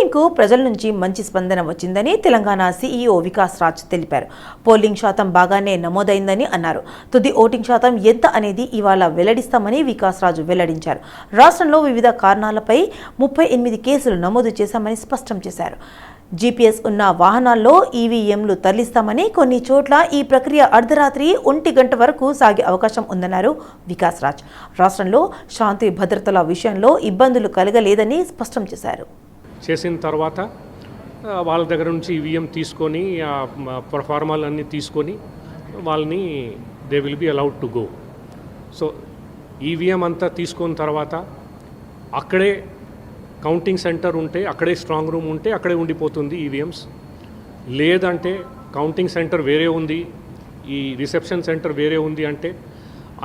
పోలింగ్కు ప్రజల నుంచి మంచి స్పందన వచ్చిందని తెలంగాణ సీఈఓ వికాస్ రాజ్ తెలిపారు. పోలింగ్ శాతం బాగానే నమోదైందని అన్నారు. తుది ఓటింగ్ శాతం ఎంత అనేది ఇవాళ వెల్లడిస్తామని వికాస్ రాజు వెల్లడించారు. రాష్ట్రంలో వివిధ కారణాలపై ముప్పై ఎనిమిది కేసులు నమోదు చేశామని స్పష్టం చేశారు. జీపీఎస్ ఉన్న వాహనాల్లో ఈవీఎంలు తరలిస్తామని కొన్ని చోట్ల ఈ ప్రక్రియ అర్ధరాత్రి ఒంటి గంట వరకు సాగే అవకాశం ఉందన్నారు వికాస్ రాజ్. రాష్ట్రంలో శాంతి భద్రతల విషయంలో ఇబ్బందులు కలగలేదని స్పష్టం చేశారు. చేసిన తర్వాత వాళ్ళ దగ్గర నుంచి ఈవీఎం తీసుకొని ఆ ప్రొఫార్మాలన్నీ అన్నీ తీసుకొని వాళ్ళని they will be allowed to go. So EVM అంతా తీసుకున్న తర్వాత అక్కడే కౌంటింగ్ సెంటర్ ఉంటే అక్కడే స్ట్రాంగ్ రూమ్ ఉంటే అక్కడే ఉండిపోతుంది ఈవీఎంస్ లేదంటే కౌంటింగ్ సెంటర్ వేరే ఉంది ఈ రిసెప్షన్ సెంటర్ వేరే ఉంది అంటే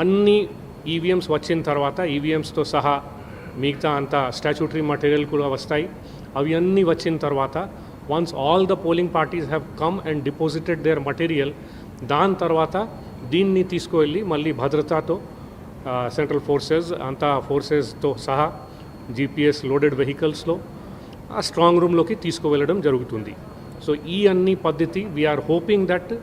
అన్ని ఈవీఎంస్ వచ్చిన తర్వాత ఈవీఎంస్తో సహా మిగతా అంతా స్టాచ్యూటరీ మటీరియల్ కూడా వస్తాయి. అవి అన్నీ వచ్చిన తర్వాత once all the polling parties have come and deposited their material దాని తర్వాత దీన్ని తీసుకువెళ్ళి మళ్ళీ భద్రతతో సెంట్రల్ ఫోర్సెస్ అంతా ఫోర్సెస్తో సహా జీపీఎస్ లోడెడ్ వెహికల్స్లో ఆ స్ట్రాంగ్ రూమ్లోకి తీసుకువెళ్ళడం జరుగుతుంది. సో ఈ అన్ని పద్ధతి we're hoping that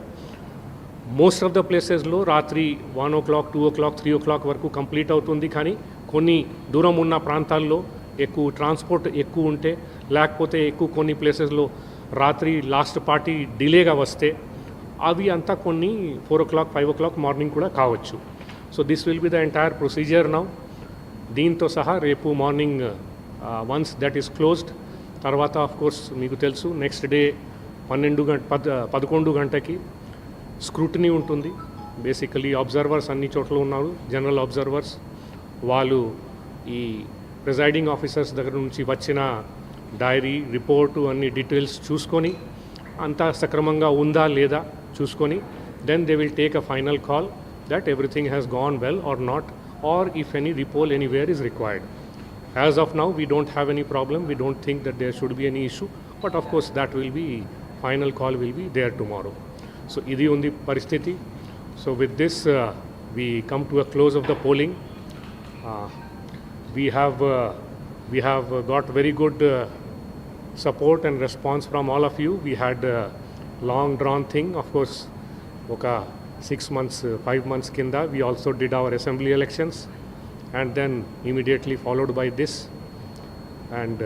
most of the ప్లేసెస్లో రాత్రి one o'clock two o'clock three o'clock వరకు కంప్లీట్ అవుతుంది. కానీ కొన్ని దూరం ఉన్న ప్రాంతాల్లో ఎక్కువ ట్రాన్స్పోర్ట్ ఎక్కువ ఉంటే లేకపోతే ఎక్కువ కొన్ని ప్లేసెస్లో రాత్రి లాస్ట్ పార్టీ డిలేగా వస్తే అవి అంతా కొన్ని four o'clock five o'clock morning కూడా కావచ్చు. So this will be the entire procedure now దీంతో సహా రేపు morning once that is closed తర్వాత ఆఫ్ కోర్స్ మీకు తెలుసు నెక్స్ట్ డే పన్నెండు గంట పద్ పదకొండు గంటకి స్క్రూటినీ ఉంటుంది. బేసికలీ అబ్జర్వర్స్ అన్ని చోట్ల ఉన్నారు జనరల్ అబ్జర్వర్స్ వాళ్ళు ఈ ప్రిజైడింగ్ ఆఫీసర్స్ దగ్గర నుంచి వచ్చిన డైరీ రిపోర్టు అన్ని డీటెయిల్స్ చూసుకొని అంతా సక్రమంగా ఉందా లేదా చూసుకొని then they will take a final call that everything has gone well or not or if any repoll anywhere is required as of now we don't have any problem we don't think that there should be any issue but of course that will be final call will be there tomorrow so ఇది ఉంది పరిస్థితి. So with this we come to a close of the polling we have uh, we have got very good uh, support and response from all of you. We had a long drawn thing of course oka 6 months uh, 5 months kinda. We also did our assembly elections and then immediately followed by this. And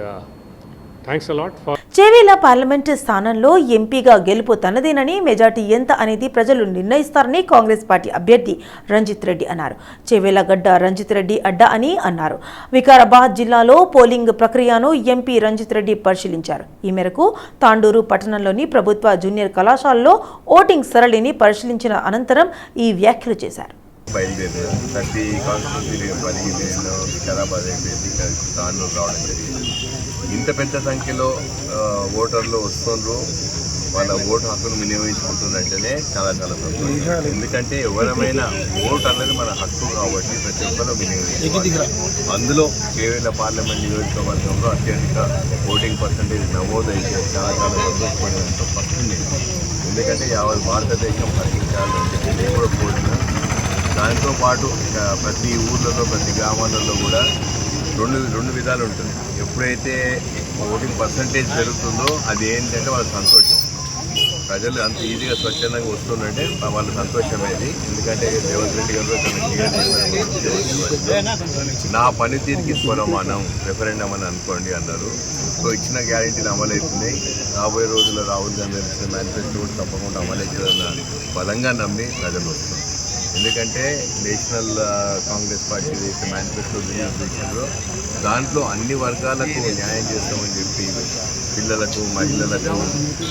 thanks a lot for Chevella parliament స్థానంలో ఎంపీగా గెలుపు తనదేనని majority ఎంత అనేది ప్రజలు నిర్ణయిస్తారని Congress party అభ్యర్థి రంజిత్ రెడ్డి అన్నారు. చేవేల గడ్డ రంజిత్ రెడ్డి అడ్డా అని అన్నారు. వికారాబాద్ జిల్లాలో పోలింగ్ ప్రక్రియను ఎంపీ రంజిత్ రెడ్డి పరిశీలించారు. ఈ మేరకు తాండూరు పట్టణంలోని ప్రభుత్వ జూనియర్ కళాశాలలో ఓటింగ్ సరళిని పరిశీలించిన అనంతరం ఈ వ్యాఖ్యలు చేశారు. బయలుదేరిన ప్రతి కాన్స్టిట్యూన్సీ పని నేను వికారాబాద్ అయిపోయింది ఇక్కడ తాండూరు రావడం జరిగింది. ఇంత పెద్ద సంఖ్యలో ఓటర్లు వస్తున్నారు వాళ్ళ ఓటు హక్కును వినియోగించుకుంటున్నట్టేనే చాలా చాలా సంతోషం. ఎందుకంటే ఎవరమైనా ఓటు అన్నది మన హక్కు కాబట్టి ప్రతి ఒక్కరు వినియోగించుకోవాలి. అందులో కేవలం పార్లమెంట్ నియోజకవర్గంలో అత్యధిక ఓటింగ్ పర్సంటేజ్ నమోదైతే చాలా చాలా సంతోషపడినంత ఫస్ట్ ఎందుకంటే యావత్ భారతదేశం హర్షించాలని చెప్పి నేను కూడా కోరుతున్నాను దాంతో పాటు ప్రతి ఊర్లలో ప్రతి గ్రామాలలో కూడా రెండు రెండు విధాలు ఉంటుంది. ఎప్పుడైతే ఓటింగ్ పర్సంటేజ్ పెరుగుతుందో అది ఏంటంటే వాళ్ళ సంతోషం. ప్రజలు అంత ఈజీగా స్వచ్ఛందంగా వస్తుందంటే వాళ్ళ సంతోషమేది ఎందుకంటే రేవంత్ రెడ్డి గారు నా పనితీరుకి స్వరమానం రెఫరెండం అని అనుకోండి అన్నారు. సో ఇచ్చిన గ్యారెంటీలు అమలవుతున్నాయి రాబోయే రోజుల్లో రాహుల్ గాంధీ మేనిఫెస్టో కూడా తప్పకుండా అమలవుతుందన్న బలంగా నమ్మి ప్రజలు వస్తున్నారు. ఎందుకంటే నేషనల్ కాంగ్రెస్ పార్టీ చేసే మేనిఫెస్టో రిలీజ్ దాంట్లో అన్ని వర్గాలకు న్యాయం చేస్తామని చెప్పి పిల్లలకు మహిళలకు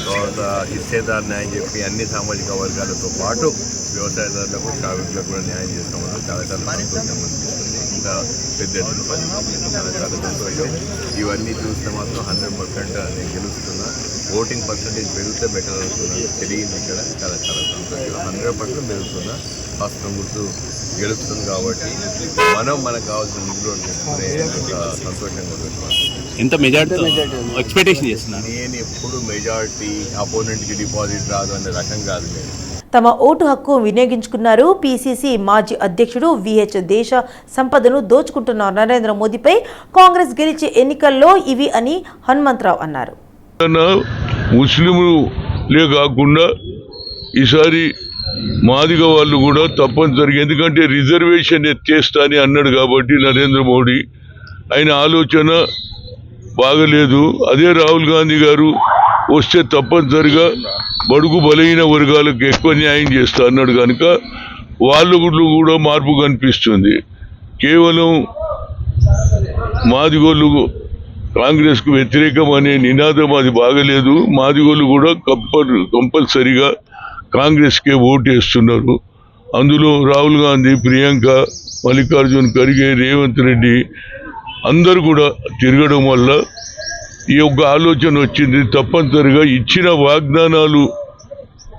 తర్వాత హిస్సేదారు న్యాయం చెప్పి అన్ని సామాజిక వర్గాలతో పాటు వ్యవసాయదారులకు కార్మికులకు కూడా న్యాయం చేస్తామని చాలా చాలా సంతోషం పెద్ద ఎత్తున చాలా చాలా సంతోషం ఇవన్నీ చూస్తే మాత్రం హండ్రెడ్ పర్సెంట్ నేను గెలుస్తున్నా ఓటింగ్ పర్సంటేజ్ పెరిగితే బెటర్ అనుకున్నాను తెలియదు ఇక్కడ. చాలా చాలా సంతోషం హండ్రెడ్ పర్సెంట్ పెరుగుతున్నా. రాష్ట్రం గుర్తు గెలుస్తుంది కాబట్టి మనం మనకు కావాల్సిన నిధులు సంతోషంగా ఉంటుంది ఎంత మెజార్టీ ఎక్స్పెక్టేషన్ చేస్తున్నారు. నేను ఎప్పుడు మెజారిటీ అపోనెంట్కి డిపాజిట్ రాదు అనే రకం కాదు. నేను తమ ఓటు హక్కు వినియోగించుకున్నారు. పీసీసీ మాజీ అధ్యక్షుడు విహెచ్ దేశ సంపదను దోచుకుంటున్న నరేంద్ర మోదీపై కాంగ్రెస్ గెలిచే ఎన్నికల్లో ఇవి అని హనుమంతరావు అన్నారు. ముస్లింలే కాకుండా ఈసారి మాదిగ వాళ్ళు కూడా తప్పనిసరిగా ఎందుకంటే రిజర్వేషన్ ఎత్తేస్తా అని అన్నాడు కాబట్టి నరేంద్ర మోడీ. ఆయన ఆలోచన బాగలేదు. అదే రాహుల్ గాంధీ గారు వస్తే తప్పనిసరిగా బడుగు బలహీన వర్గాలకు ఎక్కువ న్యాయం చేస్తా అన్నాడు కనుక వాళ్ళు కూడా మార్పు కనిపిస్తుంది. కేవలం మాదిగోళ్ళు కాంగ్రెస్కు వ్యతిరేకం అనే నినాదం అది బాగలేదు. మాదిగోళ్ళు కూడా కంపల్ కంపల్సరిగా కాంగ్రెస్కే ఓటు వేస్తున్నారు. అందులో రాహుల్ గాంధీ ప్రియాంక మల్లికార్జున్ ఖర్గే రేవంత్ రెడ్డి అందరు కూడా తిరగడం వల్ల ఈ యొక్క ఆలోచన వచ్చింది. తప్పనిసరిగా ఇచ్చిన వాగ్దానాలు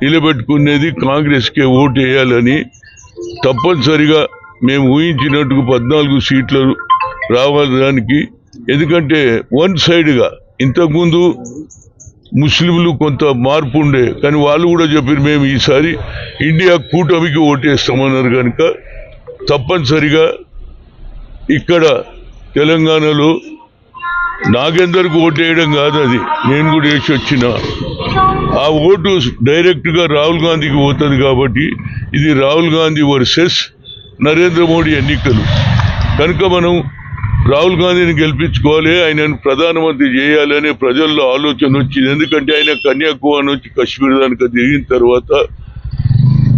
నిలబెట్టుకునేది కాంగ్రెస్కే ఓటు వేయాలని తప్పనిసరిగా మేము ఊహించినట్టుకు పద్నాలుగు సీట్లు రావడానికి ఎందుకంటే వన్ సైడ్గా ఇంతకుముందు ముస్లింలు కొంత మార్పు ఉండే కానీ వాళ్ళు కూడా చెప్పారు మేము ఈసారి ఇండియా కూటమికి ఓటేస్తామన్నారు కనుక తప్పనిసరిగా ఇక్కడ తెలంగాణలో నాగేందర్కు ఓటు వేయడం కాదు అది నేను కూడా వేసి వచ్చిన. ఆ ఓటు డైరెక్ట్గా రాహుల్ గాంధీకి పోతుంది కాబట్టి ఇది రాహుల్ గాంధీ వర్సెస్ నరేంద్ర మోడీ ఎన్నికలు. కనుక మనం రాహుల్ గాంధీని గెలిపించుకోవాలి ఆయనను ప్రధానమంత్రి చేయాలనే ప్రజల్లో ఆలోచన వచ్చింది. ఎందుకంటే ఆయన కన్యాకుమారి నుంచి కశ్మీర్ దానికి దిగిన తర్వాత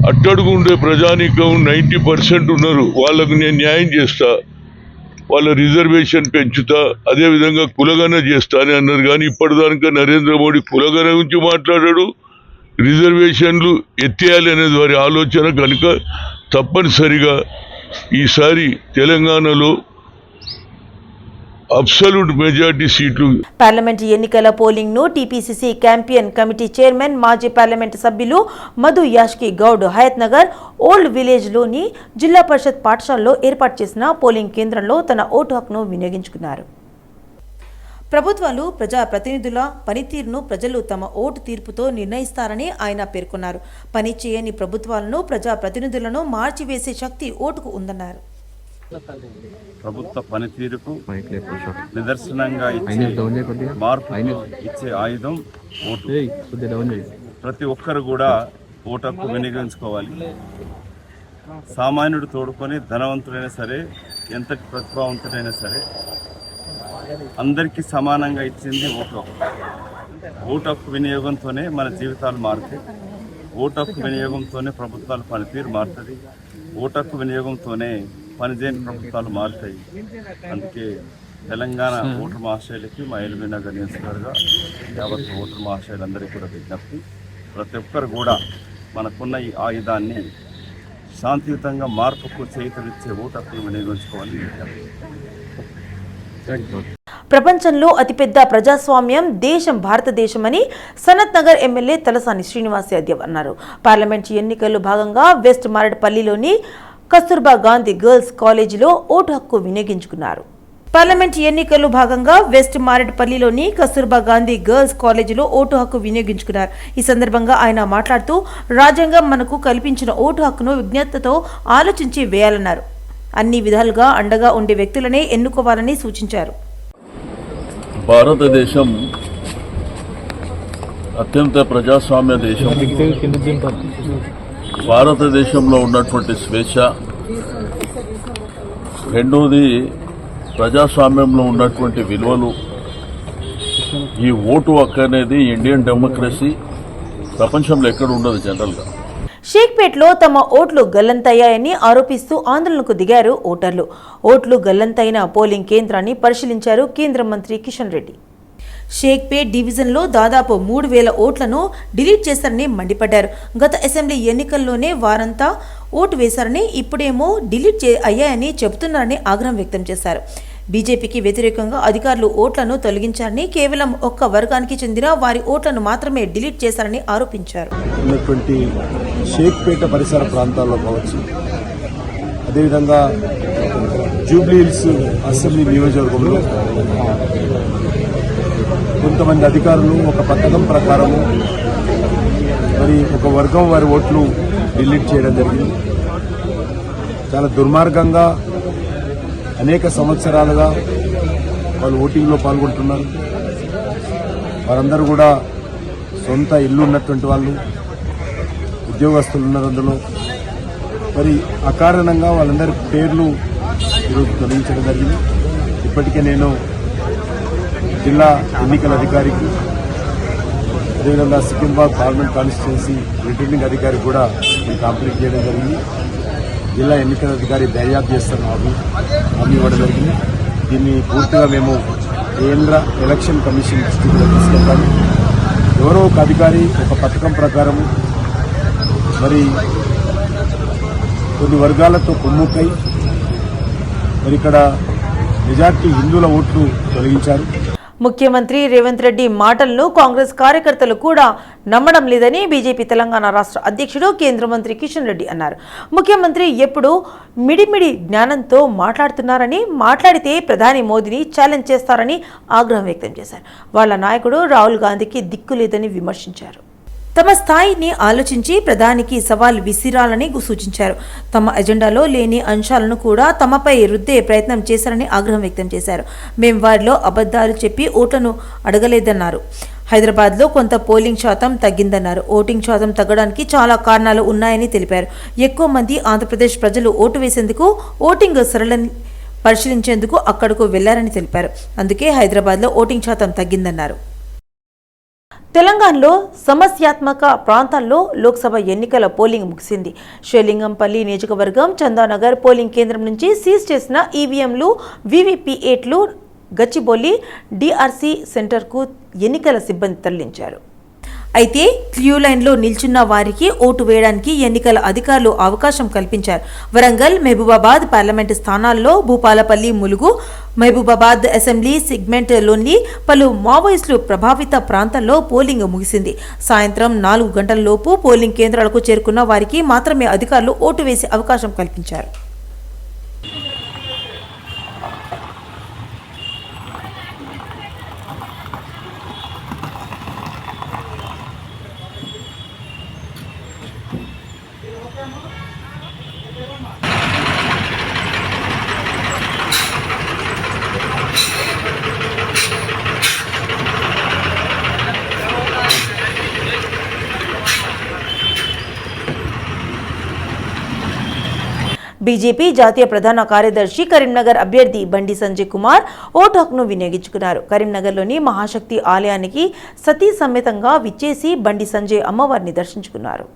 అట్టడుగు ఉండే ప్రజానీకం నైంటీ పర్సెంట్ ఉన్నారు. వాళ్ళకు నేను న్యాయం చేస్తా. వాళ్ళ రిజర్వేషన్ పెంచుతా అదే విధంగా కులగన చేస్తా అని అన్నారు. కానీ ఇప్పటిదానికా నరేంద్ర మోడీ కులగన గురించి మాట్లాడాడు. రిజర్వేషన్లు ఎత్తేయాలి అనేది వారి ఆలోచన. కనుక తప్పనిసరిగా ఈసారి తెలంగాణలో అబ్సల్యూట్ మెజార్టీ సీట్లు పార్లమెంట్ ఎన్నికల పోలింగ్ను టీపీసీసీ క్యాంపియన్ కమిటీ చైర్మన్ మాజీ పార్లమెంట్ సభ్యులు మధు యాష్కి గౌడ్ హయత్ నగర్ ఓల్డ్ విలేజ్లోని జిల్లా పరిషత్ పాఠశాలలో ఏర్పాటు చేసిన పోలింగ్ కేంద్రంలో తన ఓటు హక్కును వినియోగించుకున్నారు. ప్రభుత్వాలు ప్రజా ప్రతినిధుల పనితీరును ప్రజలు తమ ఓటు తీర్పుతో నిర్ణయిస్తారని ఆయన పేర్కొన్నారు. పని చేయని ప్రభుత్వాలను ప్రజా ప్రతినిధులను మార్చివేసే శక్తి ఓటుకు ఉందన్నారు. ప్రభుత్వ పనితీరుకు నిదర్శనంగా ఇచ్చే మార్పు ఇచ్చే ఆయుధం ఓటు. ప్రతి ఒక్కరు కూడా ఓటకు వినియోగించుకోవాలి. సామాన్యుడు తోడుకొని ధనవంతుడైనా సరే ఎంతటి ప్రతిభావంతుడైనా సరే అందరికీ సమానంగా ఇచ్చింది ఓటు. హక్కు. ఓటు హక్కు వినియోగంతోనే మన జీవితాలు మారుతాయి ఓటు హక్కు వినియోగంతోనే ప్రభుత్వాల పనితీరు మారుతుంది. ఓటు హక్కు వినియోగంతోనే పనిచేయని ప్రభుత్వాలు మారుతాయి. అందుకే తెలంగాణ ఓటర్ మహాశైలికి మా ఎల్బీ నగర్ నియోజకవర్గ యావత్ ఓటర్ మహాశైలందరికీ కూడా విజ్ఞప్తి. ప్రతి ఒక్కరు కూడా మనకున్న ఈ ఆయుధాన్ని శాంతియుతంగా మార్పుకు చేతులిచ్చే ఓటు వినియోగించుకోవాలని విజ్ఞప్తి. ప్రపంచంలో అతిపెద్ద ప్రజాస్వామ్యం దేశం భారతదేశమని సనత్ నగర్ ఎమ్మెల్యే తలసాని శ్రీనివాస్ యాదవ్ అన్నారు. పార్లమెంట్ ఎన్నికల్లో భాగంగా వెస్ట్ మారడ్పల్లిలోని కస్తూర్బా గాంధీ గర్ల్స్ కాలేజీలో ఓటు హక్కు వినియోగించుకున్నారు. పార్లమెంట్ ఎన్నికల్లో భాగంగా వెస్ట్ మారేడుపల్లిలోని కస్తూర్బా గాంధీ గర్ల్స్ కాలేజీలో ఓటు హక్కు వినియోగించుకున్నారు. ఈ సందర్భంగా ఆయన మాట్లాడుతూ రాజ్యాంగం మనకు కల్పించిన ఓటు హక్కును విజ్ఞతతో ఆలోచించి వేయాలన్నారు. అన్ని విధాలుగా అండగా ఉండే వ్యక్తులనే ఎన్నుకోవాలని సూచించారు. భారతదేశం అత్యంత ప్రజాస్వామ్య దేశం. భారతదేశంలో ఉన్నటువంటి స్వేచ్ఛ. రెండోది ప్రజాస్వామ్యంలో ఉన్నటువంటి విలువలు. ఈ ఓటు హక్కు అనేది ఇండియన్ డెమోక్రసీ. ప్రపంచంలో ఎక్కడ ఉండదు జనరల్గా. షేక్పేట్లో తమ ఓట్లు గల్లంతయ్యాయని ఆరోపిస్తూ ఆందోళనకు దిగారు ఓటర్లు. ఓట్లు గల్లంతైన పోలింగ్ కేంద్రాన్ని పరిశీలించారు కేంద్ర మంత్రి కిషన్ రెడ్డి. షేక్పేట్ డివిజన్లో దాదాపు మూడు వేల ఓట్లను డిలీట్ చేశారని మండిపడ్డారు. గత అసెంబ్లీ ఎన్నికల్లోనే వారంతా ఓటు వేశారని ఇప్పుడేమో డిలీట్ చే అయ్యాయని చెబుతున్నారని ఆగ్రహం వ్యక్తం చేశారు. బీజేపీకి వ్యతిరేకంగా అధికారులు ఓట్లను తొలగించారని కేవలం ఒక్క వర్గానికి చెందిన వారి ఓట్లను మాత్రమే డిలీట్ చేశారని ఆరోపించారు. షేక్పేట పరిసర ప్రాంతాల్లో కావచ్చు అదేవిధంగా జూబ్లీ హిల్స్ అసెంబ్లీ నియోజకవర్గంలో కొంతమంది అధికారులు ఒక పథకం ప్రకారము మరి ఒక వర్గం వారి ఓట్లు డిలీట్ చేయడం జరిగింది. చాలా దుర్మార్గంగా అనేక సంవత్సరాలుగా వాళ్ళు ఓటింగ్లో పాల్గొంటున్నారు. వారందరూ కూడా సొంత ఇల్లు ఉన్నటువంటి వాళ్ళు ఉద్యోగస్తులు ఉన్నారు అందులో. మరి అకారణంగా వాళ్ళందరి పేర్లు ఈరోజు తొలగించడం జరిగింది. ఇప్పటికే నేను జిల్లా ఎన్నికల అధికారికి అదేవిధంగా సికింద్రాబాద్ పార్లమెంట్ కాన్స్టిట్యున్సీ రిటర్నింగ్ అధికారికి కూడా నేను కంప్లీట్ చేయడం జరిగింది. జిల్లా ఎన్నికల అధికారి దర్యాప్తు చేస్తాను మాకు హామీ ఇవ్వడం జరిగింది. దీన్ని పూర్తిగా మేము కేంద్ర ఎలక్షన్ కమిషన్ దృష్టికి తీసుకెళ్తాము. ఎవరో ఒక అధికారి ఒక పథకం ప్రకారం మరి కొన్ని వర్గాలతో కొమ్ముకై మరి ఇక్కడ మెజార్టీ హిందువుల ఓట్లు తొలగించారు. ముఖ్యమంత్రి రేవంత్ రెడ్డి మాటలను కాంగ్రెస్ కార్యకర్తలు కూడా నమ్మడం లేదని బీజేపీ తెలంగాణ రాష్ట్ర అధ్యక్షుడు కేంద్ర మంత్రి కిషన్ రెడ్డి అన్నారు. ముఖ్యమంత్రి ఎప్పుడు మిడిమిడి జ్ఞానంతో మాట్లాడుతున్నారని మాట్లాడితే ప్రధాని మోదీని ఛాలెంజ్ చేస్తారని ఆగ్రహం వ్యక్తం చేశారు. వాళ్ళ నాయకుడు రాహుల్ గాంధీకి దిక్కు లేదని విమర్శించారు. తమ స్థాయిని ఆలోచించి ప్రధానికి సవాల్ విసిరాలని సూచించారు. తమ ఎజెండాలో లేని అంశాలను కూడా తమపై రుద్దే ప్రయత్నం చేశారని ఆగ్రహం వ్యక్తం చేశారు. మేం వారిలో అబద్ధాలు చెప్పి ఓట్లను అడగలేదన్నారు. హైదరాబాద్లో కొంత పోలింగ్ శాతం తగ్గిందన్నారు. ఓటింగ్ శాతం తగ్గడానికి చాలా కారణాలు ఉన్నాయని తెలిపారు. ఎక్కువ మంది ఆంధ్రప్రదేశ్ ప్రజలు ఓటు వేసేందుకు ఓటింగ్ సరళని పరిశీలించేందుకు అక్కడకు వెళ్ళారని తెలిపారు. అందుకే హైదరాబాద్లో ఓటింగ్ శాతం తగ్గిందన్నారు. తెలంగాణలో సమస్యాత్మక ప్రాంతాల్లో లోక్సభ ఎన్నికల పోలింగ్ ముగిసింది. షేలింగంపల్లి నియోజకవర్గం చందానగర్ పోలింగ్ కేంద్రం నుంచి సీజ్ చేసిన ఈవీఎంలు వీవీపీఏట్లు గచ్చిబౌలి డిఆర్సీ సెంటర్కు ఎన్నికల సిబ్బంది తరలించారు. అయితే క్యూ లైన్లో నిల్చున్న వారికి ఓటు వేయడానికి ఎన్నికల అధికారులు అవకాశం కల్పించారు. వరంగల్ మహబూబాబాద్ పార్లమెంటు స్థానాల్లో భూపాలపల్లి ములుగు మహబూబాబాద్ అసెంబ్లీ సెగ్మెంట్లోని పలు మావోయిస్టులు ప్రభావిత ప్రాంతాల్లో పోలింగ్ ముగిసింది. సాయంత్రం నాలుగు గంటల లోపు పోలింగ్ కేంద్రాలకు చేరుకున్న వారికి మాత్రమే అధికారులు ఓటు వేసే అవకాశం కల్పించారు. బీజేపీ జాతీయ ప్రధాన కార్యదర్శి కరీంనగర్ అభ్యర్థి బండి సంజయ్ కుమార్ ఓటు హక్కును వినియోగించుకున్నారు. కరీంనగర్లోని మహాశక్తి ఆలయానికి సతీ సమేతంగా విచ్చేసి బండి సంజయ్ అమ్మవారిని దర్శించుకున్నారు.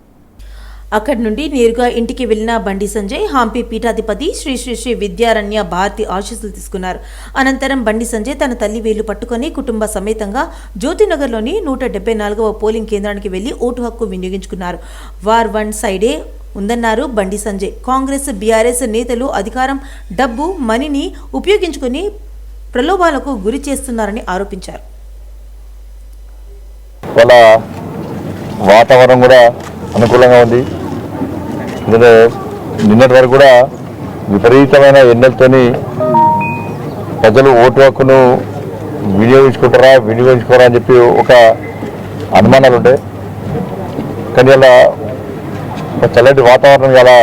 అక్కడి నుండి నేరుగా ఇంటికి వెళ్ళిన బండి సంజయ్ హంపి పీఠాధిపతి శ్రీ శ్రీ శ్రీ విద్యారణ్య భారతి ఆశీస్సులు తీసుకున్నారు. అనంతరం బండి సంజయ్ తన తల్లి వేలు పట్టుకుని కుటుంబ సమేతంగా జ్యోతినగర్లోని నూట డెబ్బై నాలుగవ పోలింగ్ కేంద్రానికి వెళ్ళి ఓటు హక్కు వినియోగించుకున్నారు. వార్ వన్ సైడే ఉందన్నారు బండి సంజయ్. కాంగ్రెస్ బీఆర్ఎస్ నేతలు అధికారం డబ్బు మనీని ఉపయోగించుకుని ప్రలోభాలకు గురి చేస్తున్నారని ఆరోపించారు. వాళ్ళ వాతావరణం కూడా అనుకూలంగా ఉంది. ఎందుకంటే నిన్నటి వరకు కూడా విపరీతమైన ఎన్నెలతోని ప్రజలు ఓటు హక్కును వినియోగించుకుంటారా వినియోగించుకోరా అని చెప్పి ఒక అనుమానాలు ఉంటాయి కానీ అలా ఒక చల్లటి వాతావరణం చాలా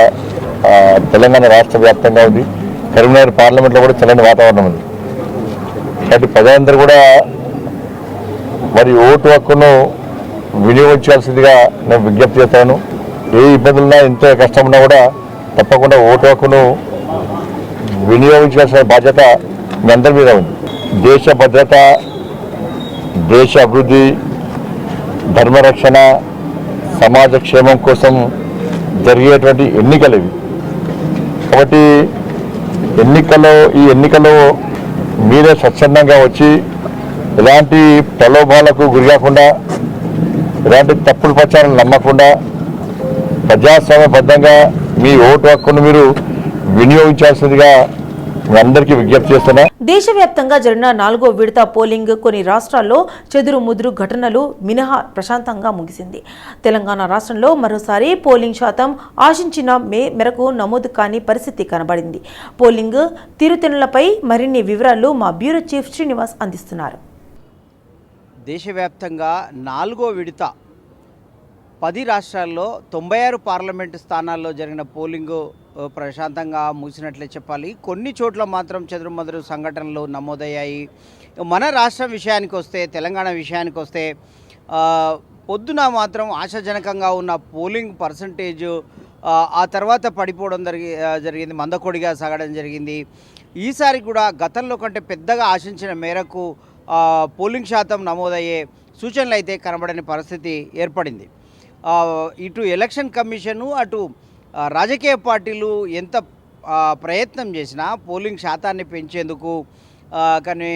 తెలంగాణ రాష్ట్ర వ్యాప్తంగా ఉంది. కరీంనగర్ పార్లమెంట్లో కూడా చల్లని వాతావరణం ఉంది. కాబట్టి ప్రజలందరూ కూడా మరి ఓటు హక్కును వినియోగించాల్సిందిగా నేను విజ్ఞప్తి చేస్తాను. ఏ ఇబ్బందులున్నా ఎంత కష్టం ఉన్నా కూడా తప్పకుండా ఓటు హక్కును వినియోగించాల్సిన బాధ్యత మీ అందరి మీద ఉంది. దేశ భద్రత దేశ అభివృద్ధి ధర్మరక్షణ సమాజ క్షేమం కోసం జరిగేటువంటి ఎన్నికలు ఇవి. కాబట్టి ఎన్నికల్లో ఈ ఎన్నికల్లో మీరే స్వచ్ఛందంగా వచ్చి ఎలాంటి ప్రలోభాలకు గురి కాకుండా ఎలాంటి తప్పుడు ప్రచారం నమ్మకుండా ప్రజాస్వామ్యబద్ధంగా మీ ఓటు హక్కును మీరు వినియోగించాల్సిందిగా మీ అందరికీ విజ్ఞప్తి చేస్తున్నా. దేశవ్యాప్తంగా జరిగిన నాలుగో విడత పోలింగ్ కొన్ని రాష్ట్రాల్లో చెదురు ముదురు ఘటనలు మినహా ప్రశాంతంగా ముగిసింది. తెలంగాణ రాష్ట్రంలో మరోసారి పోలింగ్ శాతం ఆశించిన మే మేరకు నమోదు కాని పరిస్థితి కనబడింది. పోలింగ్ తీరుతెన్నులపై మరిన్ని వివరాలు మా బ్యూరో చీఫ్ శ్రీనివాస్ అందిస్తున్నారు. దేశవ్యాప్తంగా నాలుగో విడత పది రాష్ట్రాల్లో తొంభై ఆరు పార్లమెంటు స్థానాల్లో జరిగిన పోలింగు ప్రశాంతంగా ముగిసినట్లే చెప్పాలి. కొన్ని చోట్ల మాత్రం చెదురుమదురు సంఘటనలు నమోదయ్యాయి. మన రాష్ట్రం విషయానికి వస్తే తెలంగాణ విషయానికి వస్తే పొద్దున మాత్రం ఆశాజనకంగా ఉన్న పోలింగ్ పర్సంటేజ్ ఆ తర్వాత పడిపోవడం జరిగి జరిగింది. మందకొడిగా సాగడం జరిగింది. ఈసారి కూడా గతంలో కంటే పెద్దగా ఆశించిన మేరకు పోలింగ్ శాతం నమోదయ్యే సూచనలు అయితే కనబడని పరిస్థితి ఏర్పడింది. ఇటు ఎలక్షన్ కమిషను అటు రాజకీయ పార్టీలు ఎంత ప్రయత్నం చేసినా పోలింగ్ శాతాన్ని పెంచేందుకు కానీ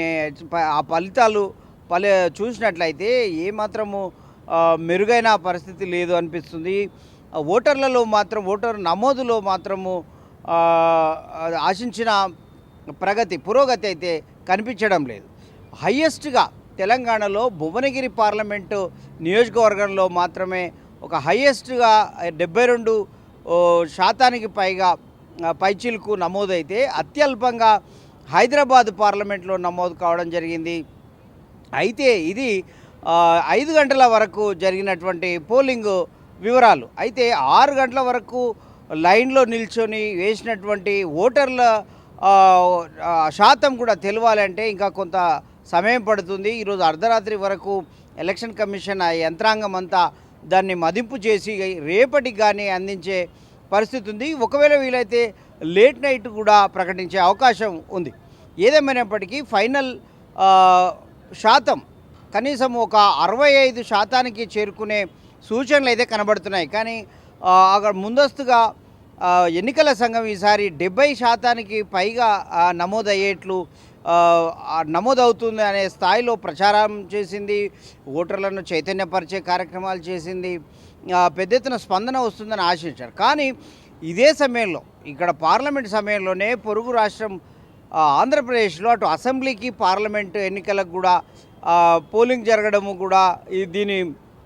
ఆ ఫలితాలు పలే చూసినట్లయితే ఏమాత్రము మెరుగైన పరిస్థితి లేదు అనిపిస్తుంది. ఓటర్లలో మాత్రం ఓటర్ నమోదులో మాత్రము ఆశించిన ప్రగతి పురోగతి అయితే కనిపించడం లేదు. హయ్యెస్ట్గా తెలంగాణలో భువనగిరి పార్లమెంటు నియోజకవర్గంలో మాత్రమే ఒక హయ్యెస్ట్గా డెబ్బై రెండు శాతానికి పైగా ఆ, నమోదైతే అత్యల్పంగా హైదరాబాద్ పార్లమెంట్లో నమోదు కావడం జరిగింది. అయితే ఇది ఐదు గంటల వరకు జరిగినటువంటి పోలింగ్ వివరాలు. అయితే ఆరు గంటల వరకు లైన్లో నిల్చొని వేసినటువంటి ఓటర్ల శాతం కూడా తెలవాలంటే ఇంకా కొంత సమయం పడుతుంది. ఈరోజు అర్ధరాత్రి వరకు ఎలక్షన్ కమిషన్ ఆ యంత్రాంగం అంతా దాన్ని మదింపు చేసి రేపటికి కానీ అందించే పరిస్థితి ఉంది. ఒకవేళ వీలైతే లేట్ నైట్ కూడా ప్రకటించే అవకాశం ఉంది. ఏదేమైనప్పటికీ ఫైనల్ శాతం కనీసం ఒక అరవై ఐదు శాతానికి చేరుకునే సూచనలు అయితే కనబడుతున్నాయి. కానీ అక్కడ ముందస్తుగా ఎన్నికల సంఘం ఈసారి డెబ్బై శాతానికి పైగా నమోదయ్యేట్లు నమోదవుతుంది అనే స్థాయిలో ప్రచారం చేసింది ఓటర్లను చైతన్యపరిచే కార్యక్రమాలు చేసింది పెద్ద ఎత్తున స్పందన వస్తుందని ఆశించారు. కానీ ఇదే సమయంలో ఇక్కడ పార్లమెంట్ సమయంలోనే పొరుగు రాష్ట్రం ఆంధ్రప్రదేశ్లో అటు అసెంబ్లీకి పార్లమెంటు ఎన్నికలకు కూడా పోలింగ్ జరగడము కూడా దీని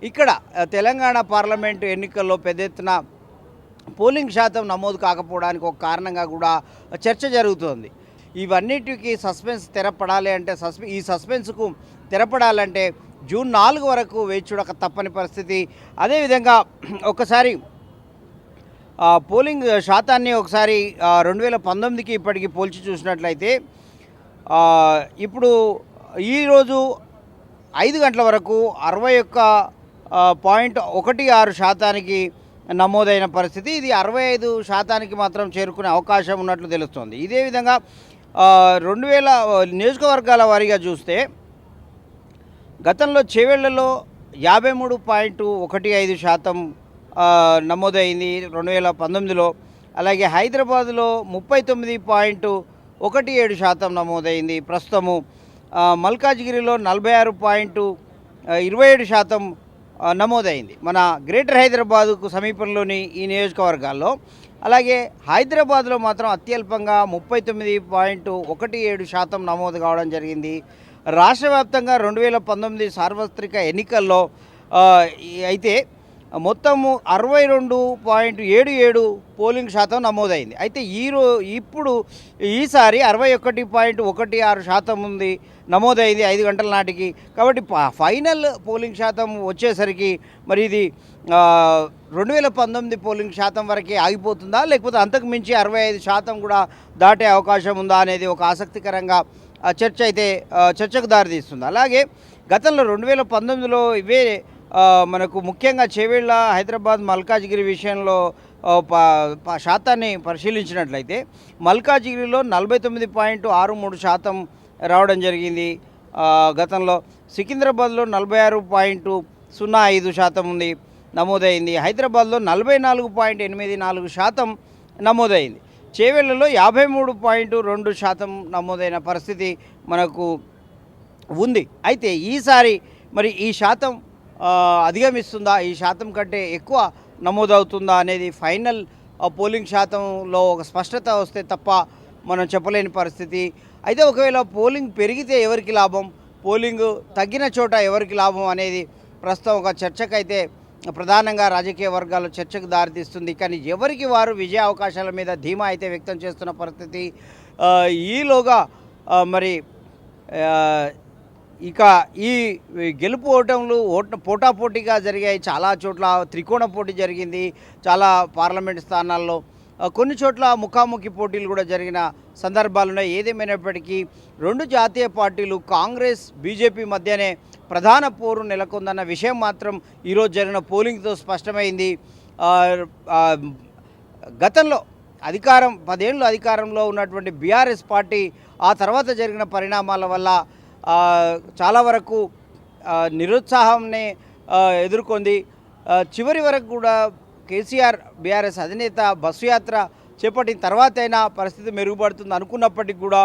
ఇక్కడ తెలంగాణ పార్లమెంటు ఎన్నికల్లో పెద్ద ఎత్తున పోలింగ్ శాతం నమోదు కాకపోవడానికి ఒక కారణంగా కూడా చర్చ జరుగుతోంది. ఇవన్నిటికీ సస్పెన్స్ తెరపడాలి అంటే సస్పె ఈ సస్పెన్స్కు తెరపడాలంటే జూన్ నాలుగు వరకు వేచి చూడక తప్పని పరిస్థితి. అదేవిధంగా ఒకసారి పోలింగ్ శాతాన్ని ఒకసారి రెండు వేల పంతొమ్మిదికి ఇప్పటికి పోల్చి చూసినట్లయితే ఇప్పుడు ఈరోజు ఐదు గంటల వరకు అరవై ఒక్క పాయింట్ ఒకటి ఆరు శాతానికి నమోదైన పరిస్థితి. ఇది అరవై ఐదు శాతానికి మాత్రం చేరుకునే అవకాశం ఉన్నట్లు తెలుస్తోంది. ఇదే విధంగా రెండు వేల నియోజకవర్గాల వారీగా చూస్తే గతంలో చేవెళ్ళలో యాభై మూడు పాయింట్ ఒకటి ఐదు శాతం నమోదైంది రెండు వేల పంతొమ్మిదిలో. అలాగే హైదరాబాద్లో ముప్పై తొమ్మిది పాయింట్ ఒకటి ఏడు శాతం నమోదైంది ప్రస్తుతము. మల్కాజ్గిరిలో నలభై ఆరు పాయింట్ ఇరవై ఏడు శాతం నమోదైంది. మన గ్రేటర్ హైదరాబాదుకు సమీపంలోని ఈ నియోజకవర్గాల్లో అలాగే హైదరాబాద్లో మాత్రం అత్యల్పంగా ముప్పై తొమ్మిది పాయింట్ ఒకటి ఏడు శాతం నమోదు కావడం జరిగింది. రాష్ట్ర వ్యాప్తంగా రెండు వేల పంతొమ్మిది సార్వత్రిక ఎన్నికల్లో అయితే మొత్తము అరవై రెండు పాయింట్ ఏడు ఏడు పోలింగ్ శాతం నమోదైంది. అయితే ఈ ఇప్పుడు ఈసారి అరవై ఒకటి పాయింట్ ఒకటి ఆరు శాతం ఉంది. నమోదైంది ఐదు గంటల నాటికి. కాబట్టి ఫైనల్ పోలింగ్ శాతం వచ్చేసరికి మరి ఇది రెండు వేల పంతొమ్మిది పోలింగ్ శాతం వరకే ఆగిపోతుందా? లేకపోతే అంతకు మించి అరవై ఐదు శాతం కూడా దాటే అవకాశం ఉందా అనేది ఒక ఆసక్తికరంగా చర్చ అయితే చర్చకు దారితీస్తుంది అలాగే గతంలో రెండు వేల పంతొమ్మిదిలో ఇవే మనకు ముఖ్యంగా చేవేళ్ళ హైదరాబాద్ మల్కాజ్గిరి విషయంలో ప- శాతాన్ని పరిశీలించినట్లయితే మల్కాజ్గిరిలో నలభై తొమ్మిది పాయింట్ ఆరు మూడు శాతం రావడం జరిగింది. గతంలో సికింద్రాబాద్లో నలభై ఆరు పాయింట్ సున్నా ఐదు శాతం ఉంది నమోదైంది. హైదరాబాద్లో నలభై నాలుగు పాయింట్ ఎనిమిది నాలుగు శాతం నమోదైంది. చేవెళ్ళలో యాభై మూడు పాయింట్ రెండు శాతం నమోదైన పరిస్థితి మనకు ఉంది. అయితే ఈసారి మరి ఈ శాతం అధిగమిస్తుందా? ఈ శాతం కంటే ఎక్కువ నమోదవుతుందా అనేది ఫైనల్ పోలింగ్ శాతంలో ఒక స్పష్టత వస్తే తప్ప మనం చెప్పలేని పరిస్థితి. అయితే ఒకవేళ పోలింగ్ పెరిగితే ఎవరికి లాభం? పోలింగ్ తగ్గిన చోట ఎవరికి లాభం అనేది ప్రస్తుతం ఒక చర్చకైతే ప్రధానంగా రాజకీయ వర్గాల్లో చర్చకు దారితీస్తుంది. కానీ ఎవరికి వారు విజయ అవకాశాల మీద ధీమా అయితే వ్యక్తం చేస్తున్న పరిస్థితి ఈలోగా మరి ఇక ఈ గెలుపు ఓటములు ఓట పోటాపోటీగా జరిగాయి. చాలా చోట్ల త్రికోణ పోటీ జరిగింది. చాలా పార్లమెంట్ స్థానాల్లో కొన్ని చోట్ల ముఖాముఖి పోటీలు కూడా జరిగిన సందర్భాలున్నాయి ఏదేమైనప్పటికీ రెండు జాతీయ పార్టీలు కాంగ్రెస్ బీజేపీ మధ్యనే ప్రధాన పోరు నెలకొందన్న విషయం మాత్రం ఈరోజు జరిగిన పోలింగ్తో స్పష్టమైంది. గతంలో అధికారం పదేళ్ళు అధికారంలో ఉన్నటువంటి బీఆర్ఎస్ పార్టీ ఆ తర్వాత జరిగిన పరిణామాల వల్ల చాలా వరకు నిరుత్సాహంనే నిరుత్సాహాన్ని ఎదుర్కొంది. చివరి వరకు కూడా కేసీఆర్ బీఆర్ఎస్ అధినేత బస్సు యాత్ర చేపట్టిన తర్వాతైనా పరిస్థితి మెరుగుపడుతుంది అనుకున్నప్పటికీ కూడా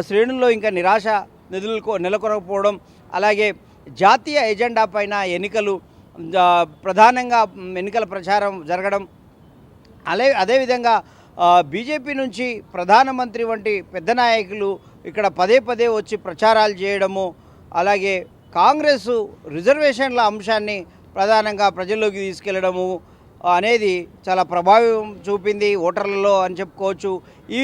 శ్రేణుల్లో ఇంకా నిరాశ నిధులకు నెలకొనకపోవడం అలాగే జాతీయ ఎజెండా పైన ఎన్నికలు ప్రధానంగా ఎన్నికల ప్రచారం జరగడం అదే అదేవిధంగా బీజేపీ నుంచి ప్రధానమంత్రి వంటి పెద్ద నాయకులు ఇక్కడ పదే పదే వచ్చి ప్రచారాలు చేయడము అలాగే కాంగ్రెస్ రిజర్వేషన్ల అంశాన్ని ప్రధానంగా ప్రజల్లోకి తీసుకెళ్ళడము అనేది చాలా ప్రభావం చూపింది ఓటర్లలో అని చెప్పుకోవచ్చు. ఈ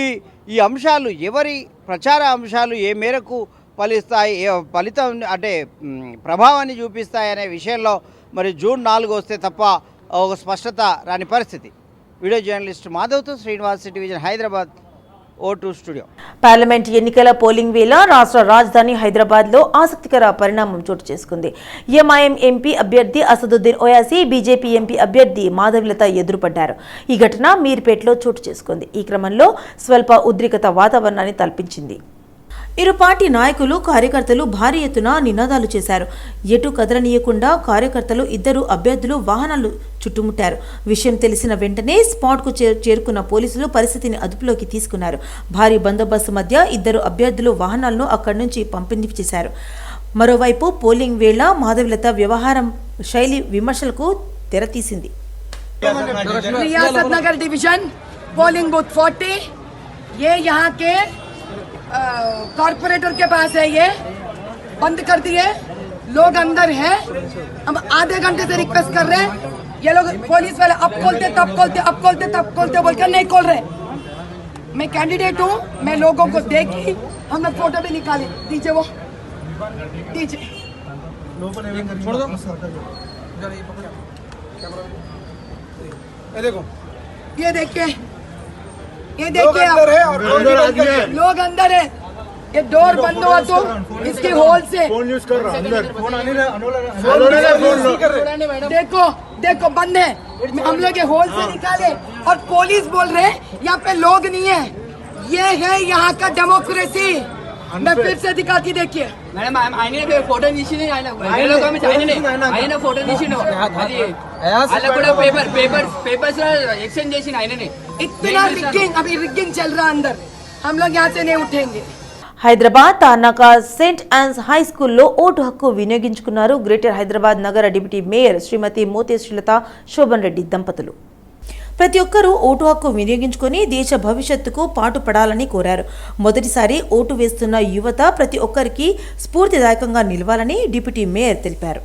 ఈ అంశాలు ఎవరి ప్రచార అంశాలు ఏ మేరకు ఫలిస్తాయి ఏ ఫలితం అంటే ప్రభావాన్ని చూపిస్తాయి అనే విషయంలో మరి జూన్ నాలుగు వస్తే తప్ప ఒక స్పష్టత రాని పరిస్థితి. Video journalist మాధవ్తో Srinivas television Hyderabad. Vote studio parliament ఎన్నికల పోలింగ్ వేళ రాష్ట్ర రాజధాని హైదరాబాద్లో ఆసక్తికర పరిణామం చోటు చేసుకుంది. ఎంఐఎం ఎంపీ అభ్యర్థి అసదుద్దీన్ ఓయాసీ బీజేపీ ఎంపీ అభ్యర్థి మాధవిలత ఎదురుపడ్డారు. ఈ ఘటన మీర్పేటలో చోటు చేసుకుంది. ఈ క్రమంలో స్వల్ప ఉద్రిక్తత వాతావరణాన్ని తలపించింది. ఇరు పార్టీ నాయకులు కార్యకర్తలు భారీ ఎత్తున నినాదాలు చేశారు ఎటు కదలనీయకుండా కార్యకర్తలు ఇద్దరు అభ్యర్థులు వాహనాలు చుట్టుముట్టారు విషయం తెలిసిన వెంటనే స్పాట్కు చేరు- చేరుకున్న పోలీసులు పరిస్థితిని అదుపులోకి తీసుకున్నారు భారీ బందోబస్తు మధ్య ఇద్దరు అభ్యర్థులు వాహనాలను అక్కడి నుంచి పంపిణీ చేశారు మరోవైపు పోలింగ్ వేళ మాధవిలత వ్యవహారం శైలి విమర్శలకు తెరతీసింది रियासत नगर डिवीजन पोलिंग बूथ 40 ये यहाँ के कॉरपोरेटर के पास है ये। बंद कर दिए। लोग अंदर हैं। हम आधे घंटे से रिक्वेस्ट कर रहे हैं। ये लोग पुलिस वाले अब खोलते तब खोलते अब खोलते तब खोलते बोलकर नहीं खोल रहे। मैं कैंडिडेट हूँ। मैं लोगों को देखी। हमने फ़ोटो भी निकाली। दीजिए वो। दीजिए। ये देखिए। ये देखिए आप लोग अंदर है ये डोर बंद हुआ तो इसके होल से देखो देखो बंद है हम लोग ये होल से निकाले और पुलिस बोल रहे हैं यहाँ पे लोग नहीं है ये है यहाँ का डेमोक्रेसी मैं फिर से दिखाती देखिए మేడం ఆయన- ఆయనే ఫోటో తీసింది ఆయన ఆయన ఒక ఆమె ఆయననే ఆయన ఫోటో తీసిండు అది అలా కూడా పేపర్ పేపర్ పేపర్స్ ఎక్స్చేంజ్ చేసిన ఆయననే इतना रिगिंग अभी रिगिंग चल रहा अंदर हम लोग यहाँ से नहीं उठेंगे Hyderabad Tarnaka Saint Ann's high స్కూల్లో ఓటు హక్కు వినియోగించుకున్నారు గ్రేటర్ హైదరాబాద్ నగర డిప్యూటీ మేయర్ శ్రీమతి మోతేశ్రీలత శోభన్ రెడ్డి దంపతులు ప్రతి ఒక్కరూ ఓటు హక్కు వినియోగించుకొని దేశ భవిష్యత్తుకు పాటుపడాలని కోరారు మొదటిసారి ఓటు వేస్తున్న యువత ప్రతి ఒక్కరికి స్ఫూర్తిదాయకంగా నిలవాలని డిప్యూటీ మేయర్ తెలిపారు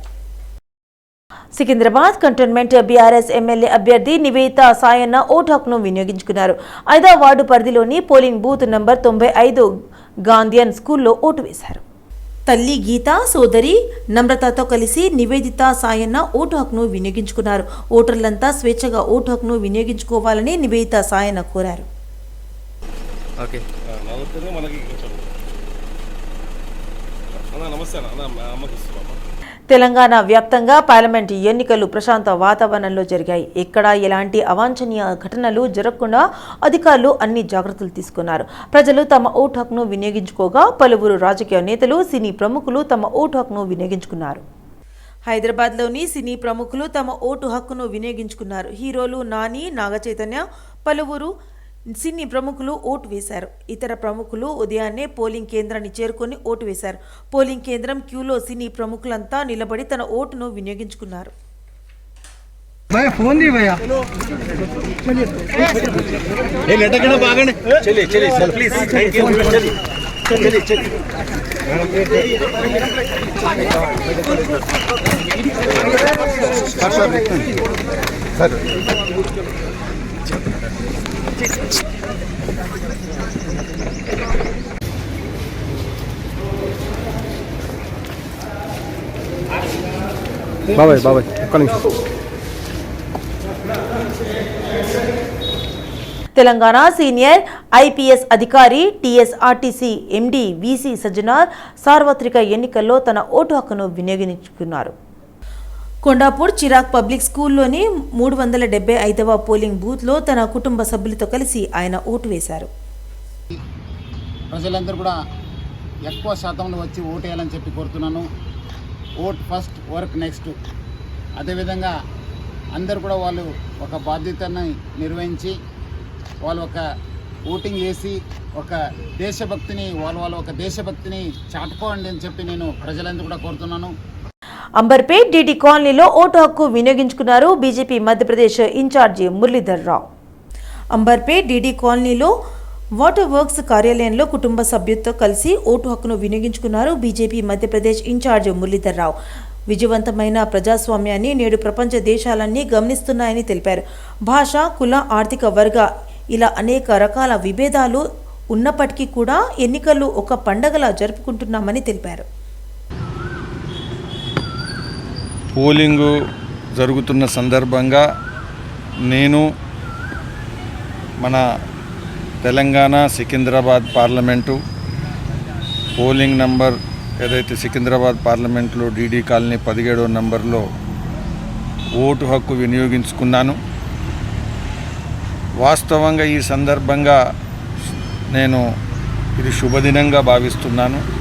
సికింద్రాబాద్ కంటోన్మెంట్ బీఆర్ఎస్ ఎమ్మెల్యే అభ్యర్థి నివేదిత సాయన్న ఓటు హక్కును వినియోగించుకున్నారు. ఐదవ వార్డు పరిధిలోని పోలింగ్ బూత్ నంబర్ తొంభై ఐదు గాంధియన్ స్కూల్లో ఓటు వేశారు. తల్లి గీత సోదరి నమ్రతతో కలిసి నివేదిత సాయన్న ఓటు హక్కును వినియోగించుకున్నారు. ఓటర్లంతా స్వేచ్ఛగా ఓటు హక్కును వినియోగించుకోవాలని నివేదిత సాయన్న కోరారు. తెలంగాణ వ్యాప్తంగా పార్లమెంట్ ఎన్నికలు ప్రశాంత వాతావరణంలో జరిగాయి. ఎక్కడా ఎలాంటి అవాంఛనీయ ఘటనలు జరగకుండా అధికారులు అన్ని జాగ్రత్తలు తీసుకున్నారు. ప్రజలు తమ ఓటు హక్కును వినియోగించుకోగా పలువురు రాజకీయ నేతలు సినీ ప్రముఖులు తమ ఓటు హక్కును వినియోగించుకున్నారు. హైదరాబాద్లోని సినీ ప్రముఖులు తమ ఓటు హక్కును వినియోగించుకున్నారు. హీరోలు నాని నాగచైతన్య పలువురు సినీ ప్రముఖులు ఓటు వేశారు. ఇతర ప్రముఖులు ఉదయాన్నే పోలింగ్ కేంద్రాన్ని చేరుకొని ఓటు వేశారు. పోలింగ్ కేంద్రం క్యూలో సినీ ప్రముఖులంతా నిలబడి తన ఓటును వినియోగించుకున్నారు. బాబాయ్ బాబాయ్ ఒక్క తెలంగాణ సీనియర్ ఐపీఎస్ అధికారి టీఎస్ఆర్టీసీ ఎండీ వీసీ సజ్జనార్ సార్వత్రిక ఎన్నికల్లో తన ఓటు హక్కును వినియోగించుకున్నారు. కొండాపూర్ చిరాగ్ పబ్లిక్ స్కూల్లోని మూడు వందల డెబ్బై ఐదవ పోలింగ్ బూత్లో తన కుటుంబ సభ్యులతో కలిసి ఆయన ఓటు వేశారు. ప్రజలందరూ కూడా ఎక్కువ శాతంలో వచ్చి ఓటు వేయాలని చెప్పి కోరుతున్నాను. Vote first work next. అదేవిధంగా అందరూ కూడా వాళ్ళు ఒక బాధ్యతని నిర్వహించి వాళ్ళు ఒక ఓటింగ్ వేసి ఒక దేశభక్తిని వాళ్ళు వాళ్ళ ఒక దేశభక్తిని చాటుకోండి అని చెప్పి నేను ప్రజలందరూ కూడా కోరుతున్నాను. అంబర్పేట్ డిటి కాలనీలో ఓటు హక్కు వినియోగించుకున్నారు BJP Madhya Pradesh incharge Muralidhar Rao. Amberpet DD కాలనీలో వాటర్ వర్క్స్ కార్యాలయంలో కుటుంబ సభ్యులతో కలిసి ఓటు హక్కును వినియోగించుకున్నారు బీజేపీ మధ్యప్రదేశ్ ఇన్ఛార్జ్ మురళీధర్ రావు. విజయవంతమైన ప్రజాస్వామ్యాన్ని నేడు ప్రపంచ దేశాలన్నీ గమనిస్తున్నాయని తెలిపారు. భాష కుల ఆర్థిక వర్గ ఇలా అనేక రకాల విభేదాలు ఉన్నప్పటికీ కూడా ఎన్నికలు ఒక పండగలా జరుపుకుంటున్నామని తెలిపారు. పోలింగు జరుగుతున్న సందర్భంగా నేను మన Telangana Secunderabad parliament polling number ఏదైతే సికింద్రాబాద్ పార్లమెంట్లో డీడీ కాలనీ పదిహేడో నంబర్లో ఓటు హక్కు వినియోగించుకున్నాను. వాస్తవంగా ఈ సందర్భంగా నేను ఇది శుభదినంగా భావిస్తున్నాను.